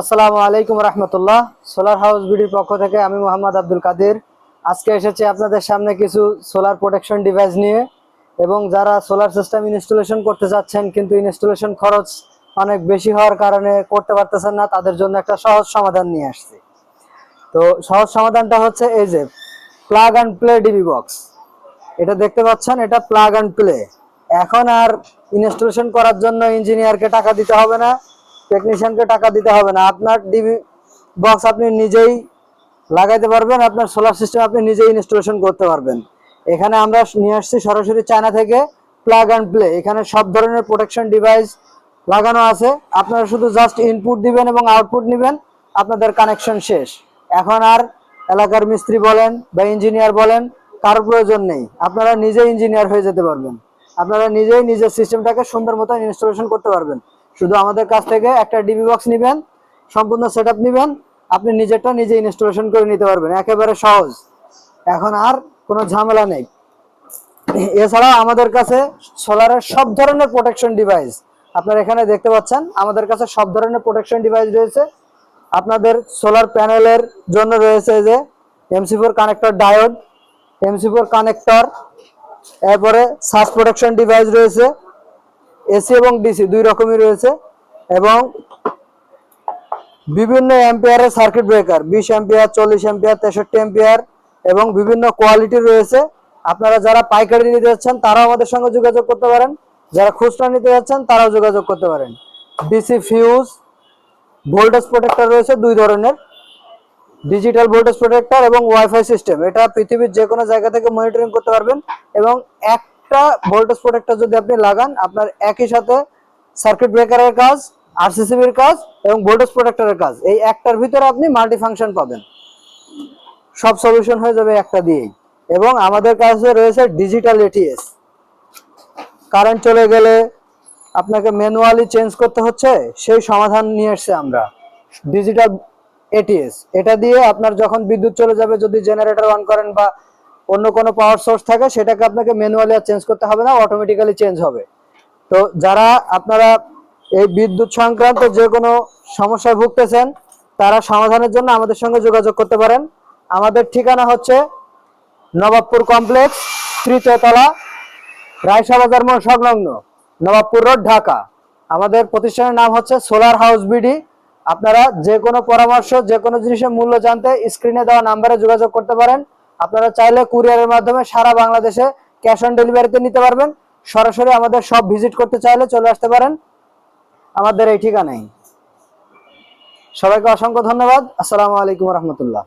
আসসালামু আলাইকুম রহমতুল্লাহ। Solar house বিডির পক্ষ থেকে আমি মোহাম্মদ আব্দুল কাদের। আজকে এসেছি আপনাদের সামনে কিছু সোলার প্রোটেকশন ডিভাইস নিয়ে এবং যারা সোলার সিস্টেম ইনস্টলেশন করতে চাচ্ছেন কিন্তু ইনস্টলেশন খরচ অনেক বেশি হওয়ার কারণে করতে পারতেছেন না, তাদের জন্য একটা সহজ সমাধান নিয়ে আসছি। তো সহজ সমাধানটা হচ্ছে এই যে plug and play DB box এটা দেখতে পাচ্ছেন, এটা প্লাগ অ্যান্ড প্লে এখন আর ইনস্টলেশন করার জন্য ইঞ্জিনিয়ারকে টাকা দিতে হবে না। টেকনিশিয়ানকে টাকা দিতে হবে না। আপনার ডিবি বক্স আপনি নিজেই লাগাইতে পারবেন, আপনার সোলার সিস্টেম আপনি নিজেই ইনস্টলেশন করতে পারবেন। এখানে আমরা নিয়ে আসছি সরাসরি চায়না থেকে প্লাগ অ্যান্ড প্লে এখানে সব ধরনের প্রোটেকশন ডিভাইস লাগানো আছে। আপনারা শুধু জাস্ট ইনপুট দিবেন এবং আউটপুট নেবেন, আপনাদের কানেকশন শেষ। এখন আর এলাকার মিস্ত্রি বলেন বা ইঞ্জিনিয়ার বলেন, কারোর প্রয়োজন নেই। আপনারা নিজেই ইঞ্জিনিয়ার হয়ে যেতে পারবেন। আপনারা নিজেই নিজের সিস্টেমটাকে সুন্দর মতো ইনস্টলেশন করতে পারবেন। শুধু আমাদের কাছ থেকে একটা ডিবি বক্স নেবেন, সম্পূর্ণ সেট নেবেন, আপনি নিজেরটা নিজে ইনস্টলেশন করে নিতে পারবেন, একেবারে সহজ। এখন আর কোনো ঝামেলা নেই। এছাড়া আমাদের কাছে সোলারের সব ধরনের প্রোটেকশন ডিভাইস আপনারা এখানে দেখতে পাচ্ছেন, আমাদের কাছে সব ধরনের প্রোটেকশন ডিভাইস রয়েছে। আপনাদের সোলার প্যানেলের জন্য রয়েছে যে MC four connector diode MC four connector এরপরে সাস প্রোটেকশন ডিভাইস রয়েছে। এসি এবং ডিসি দুই রকমই রয়েছে এবং বিভিন্ন অ্যাম্পিয়ারের সার্কিট ব্রেকার, বিশ অ্যাম্পিয়ার, চল্লিশ অ্যাম্পিয়ার, তেষট্টি অ্যাম্পিয়ার এবং বিভিন্ন কোয়ালিটি রয়েছে। আপনারা যারা পাইকারি নিতে যাচ্ছেন, তারাও আমাদের সঙ্গে যোগাযোগ করতে পারেন। যারা খুচরা নিতে যাচ্ছেন, তারাও যোগাযোগ করতে পারেন। ডিসি ফিউজ, ভোল্টেজ প্রোটেক্টর রয়েছে দুই ধরনের। ডিজিটাল ভোল্টেজ প্রোটেক্টর এবং ওয়াইফাই সিস্টেম। এটা পৃথিবীর যে কোনো জায়গা থেকে মনিটরিং করতে পারবেন এবং একটা ভোল্টেজ প্রোটেক্টর যদি আপনি লাগান, আপনার একই সাথে সার্কিট ব্রেকারের কাজ আরসিসিবির কাজ এবং ভোল্টেজ প্রোটেক্টরের কাজ, এই একটার ভিতরে আপনি মাল্টি ফাংশন পাবেন। সব সলিউশন হয়ে যাবে একটা দিয়েই। এবং আমাদের কাছে রয়েছে ডিজিটাল এটিএস কারেন্ট চলে গেলে আপনাকে ম্যানুয়ালি চেঞ্জ করতে হচ্ছে, সেই সমাধান নিয়ে এসেছে আমরা। ডিজিটাল এটিএস এটা দিয়ে আপনার যখন বিদ্যুৎ চলে যাবে, যদি জেনারেটর অন করেন বা অন্য কোনো পাওয়ার সোর্স থাকে, সেটাকে আপনাকে ম্যানুয়ালি আর চেঞ্জ করতে হবে না অটোমেটিক্যালি চেঞ্জ হবে। তো যারা আপনারা এই বিদ্যুৎ সংক্রান্ত যে কোনো সমস্যায় ভুগতেছেন, তারা সমাধানের জন্য আমাদের সঙ্গে যোগাযোগ করতে পারেন। আমাদের ঠিকানা হচ্ছে নবাবপুর কমপ্লেক্স তৃতীয় তলা রায়সা বাজার মোড় সংলগ্ন, নবাবপুর রোড ঢাকা। আমাদের প্রতিষ্ঠানের নাম হচ্ছে সোলার হাউস বিডি আপনারা যে কোনো পরামর্শ, যে কোনো জিনিসের মূল্য জানতে স্ক্রিনে দেওয়া নাম্বারে যোগাযোগ করতে পারেন। আপনারা চাইলে কুরিয়ারের মাধ্যমে সারা বাংলাদেশে ক্যাশ অন ডেলিভারিতে নিতে পারবেন। সরাসরি আমাদের সব ভিজিট করতে চাইলে চলে আসতে পারেন। আমাদের এই ঠিকানায়। সবাইকে অসংখ্য ধন্যবাদ। আসসালামু আলাইকুম রহমতুল্লাহ।